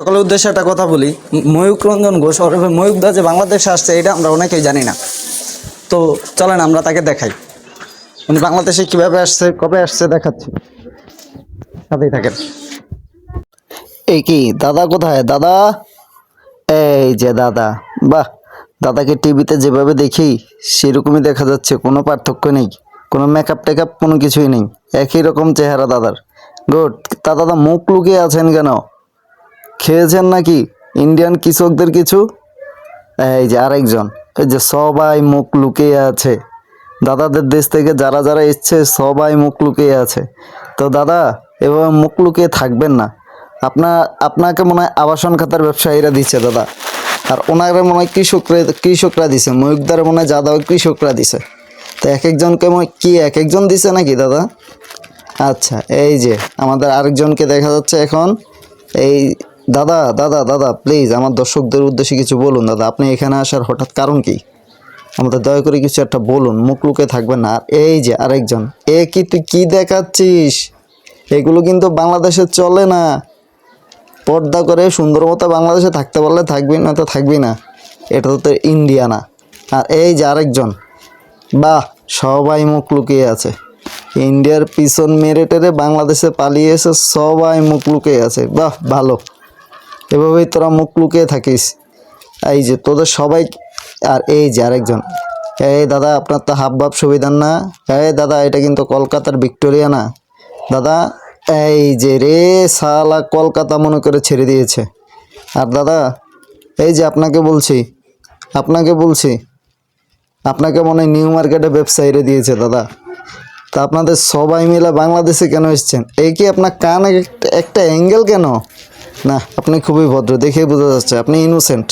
সকলের উদ্দেশ্যে একটা কথা বলি। ময়ূক রঞ্জন ঘোষ ওরফে ময়ূকদা যে বাংলাদেশে আসছে, এটা আমরা অনেকেই জানি না। তো চলেন আমরা তাকে দেখাই। উনি বাংলাদেশে কীভাবে আসছে, কবে আসছে দেখাচ্ছি। সাথেই থাকেন। এই কি, দাদা কোথায়? দাদা? এই যে দাদা। বাহ, দাদাকে টিভিতে যেভাবে দেখি, সেরকমই দেখা যাচ্ছে। কোনো পার্থক্য নেই। কোনো মেকআপ টেকআপ কোনো কিছুই নেই। একই রকম চেহারা দাদার। গুড। তা দাদা, মুখ লুকিয়ে আছেন কেন? খেয়েছেন নাকি? ইন্ডিয়ান কৃষকদের কিছু? এই যে আরেকজন। এই যে সবাই মুখ লুকিয়ে আছে। দাদাদের দেশ থেকে যারা যারা এসছে, সবাই মুখ লুকিয়ে আছে। তো দাদা, এভাবে মুখ লুকিয়ে থাকবেন না। আপনার আপনাকে মনে হয় আবাসন খাতার ব্যবসায়ীরা দিচ্ছে দাদা। আর ওনারা মনে হয় কৃষকরা কৃষকরা দিছে। ময়ূকদারে মনে হয় যাদব কৃষকরা দিছে। তো এক একজনকে মনে কি এক একজন দিছে নাকি দাদা? আচ্ছা এই যে আমাদের আরেকজনকে দেখা যাচ্ছে এখন। এই দাদা দাদা দাদা প্লিজ আমার দর্শকদের উদ্দেশ্যে কিছু বলুন, দাদা, আপনি এখানে আসার হঠাৎ কারণ কি? আমাদের দয়া করে কিছু একটা বলুন, মুখ লুকে থাকবেন না। আর এই যে আরেকজন, এ কি তুই কি দেখাচ্ছিস? এগুলো কিন্তু বাংলাদেশে চলে না। পর্দা করে সুন্দর মতো বাংলাদেশে থাকতে পারলে থাকবি না তো থাকবি না। এটা তো তোর ইন্ডিয়া না। আর এই যে আরেকজন, বাহ, সবাই মুখ লুকিয়ে আছে। ইন্ডিয়ার পিছন মেরে টেরে বাংলাদেশে পালিয়ে এসে সবাই মুখ লুকিয়ে আছে। বাহ, ভালো। এভাবেই তোরা মুখ লুকিয়ে থাকিস। এই যে তোদের সবাই আর এই যে আরেকজন। এই দাদা, আপনার তো হাব ভাব সুবিধার না। এই দাদা, এটা কিন্তু কলকাতার ভিক্টোরিয়া না। দাদা, এই যে রে সালা কলকাতা মনে করে ছেড়ে দিয়েছে। আর দাদা, এই যে আপনাকে বলছি আপনাকে বলছি, আপনাকে মনে হয় নিউ মার্কেটে ব্যবসায়ীরা দিয়েছে দাদা। তা আপনাদের সবাই মিলে বাংলাদেশে কেন এসছেন? এই কি আপনার কান একটা অ্যাঙ্গেল কেন? না আপনি খুবই ভদ্র দেখে বোঝা যাচ্ছে আপনি ইনোসেন্ট